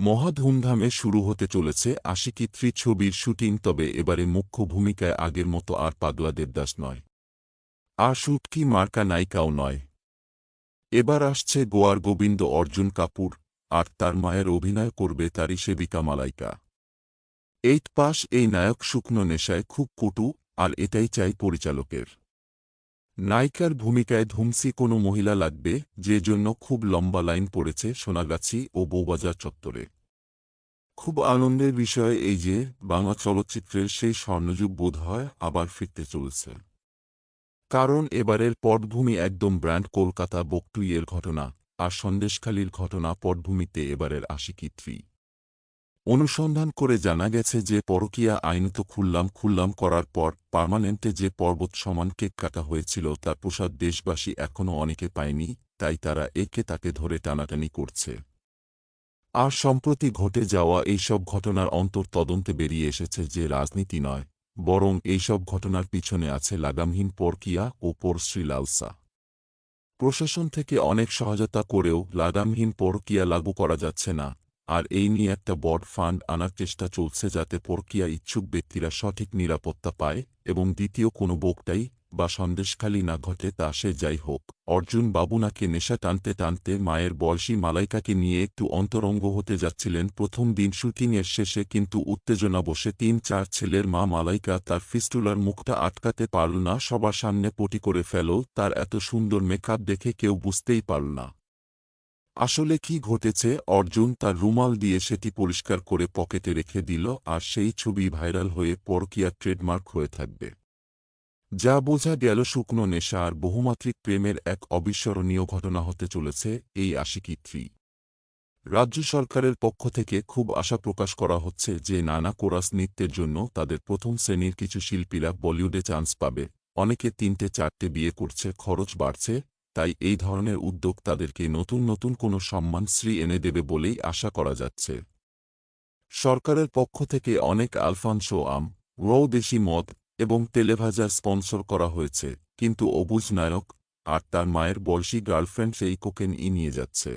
মহা ধুমধামে শুরু হতে চলেছে আশিকি থ্রি ছবির শুটিং, তবে এবারে মুখ্য ভূমিকায় আগের মতো আর পাদুয়া দেবদাস নয়। আর শুটকি মার্কা নায়িকাও নয়। এবার আসছে গোয়ার গোবিন্দ অর্জুন কাপুর, আর তার মায়ের অভিনয় করবে তারই সেবিকা মালাইকা। এইট পাস এই নায়ক শুকনো নেশায় খুব কটু, আর এটাই চাই পরিচালকের। নায়িকার ভূমিকায় ধুমসি কোনো মহিলা লাগবে, যে জন্য খুব লম্বা লাইন পড়েছে সোনাগাছি ও বৌবাজার চত্বরে। খুব আনন্দের বিষয় এই যে, বাংলা চলচ্চিত্রের সেই স্বর্ণযুগ বোধ হয় আবার ফিরতে চলেছে। কারণ এবারের পটভূমি একদম ব্র্যান্ড কলকাতা বকটুইয়ের ঘটনা, আর সন্দেশখালীর ঘটনা পটভূমিতে এবারের আশিকি থ্রি। অনুসন্ধান করে জানা গেছে যে পরকীয়া আইনত খুললাম খুললাম করার পর পার্মানেন্টে যে পর্বত সমান কেক কাটা হয়েছিল তার প্রসাদ দেশবাসী এখনও অনেকে পায়নি, তাই তারা একে তাকে ধরে টানাটানি করছে। আর সম্প্রতি ঘটে যাওয়া এইসব ঘটনার অন্তর তদন্তে বেরিয়ে এসেছে যে রাজনীতি নয়, বরং এইসব ঘটনার পিছনে আছে লাগামহীন পরকিয়া ও পরশ্রী লালসা। প্রশাসন থেকে অনেক সহায়তা করেও লাগামহীন পরকিয়া লাগু করা যাচ্ছে না। আর এই নিয়ে একটা বড় ফান্ড আনার চেষ্টা চলছে যাতে পরকিয়া ইচ্ছুক ব্যক্তিরা সঠিক নিরাপত্তা পায় এবং দ্বিতীয় কোনো বোকটাই বা সন্দেশখালী না ঘটে তা সে যাই হোক। অর্জুন বাবুনাকে নেশা টানতে টানতে মায়ের বয়সী মালাইকাকে নিয়ে একটু অন্তরঙ্গ হতে যাচ্ছিলেন। প্রথম দিন শুটিংয়ের শেষে কিন্তু উত্তেজনা বসে তিন চার ছেলের মা মালাইকা তার ফিস্টুলার মুখটা আটকাতে পারল না, সবার সামনে পটি করে ফেল, তার এত সুন্দর মেকআপ দেখে কেউ বুঝতেই পারল না। আসলে কি ঘটেছে? অর্জুন তার রুমাল দিয়ে সেটি পরিষ্কার করে পকেটে রেখে দিল আর সেই ছবি ভাইরাল হয়ে পরকিয়া ট্রেডমার্ক হয়ে থাকবে। যা বোঝা গেল শুকনো নেশা আর বহুমাত্রিক প্রেমের এক অবিস্মরণীয় ঘটনা হতে চলেছে এই আশিকি থ্রি। রাজ্য সরকারের পক্ষ থেকে খুব আশা প্রকাশ করা হচ্ছে যে নানা কোরাস নৃত্যের জন্য তাদের প্রথম শ্রেণির কিছু শিল্পীরা বলিউডে চান্স পাবে। অনেকে তিনটে চারটে বিয়ে করছে, খরচ বাড়ছে তাই এই ধরনের উদ্যোগ তাদেরকে নতুন নতুন কোনো সম্মান শ্রী এনে দেবে বলেই আশা করা যাচ্ছে। সরকারের পক্ষ থেকে অনেক আলফানসো আম, রৌ দেশি মদ এবং তেলেভাজা স্পন্সর করা হয়েছে, কিন্তু অবুজ নায়ক আর তার মায়ের বয়সী গার্লফ্রেন্ড সেই কোকেন ই নিয়ে যাচ্ছে।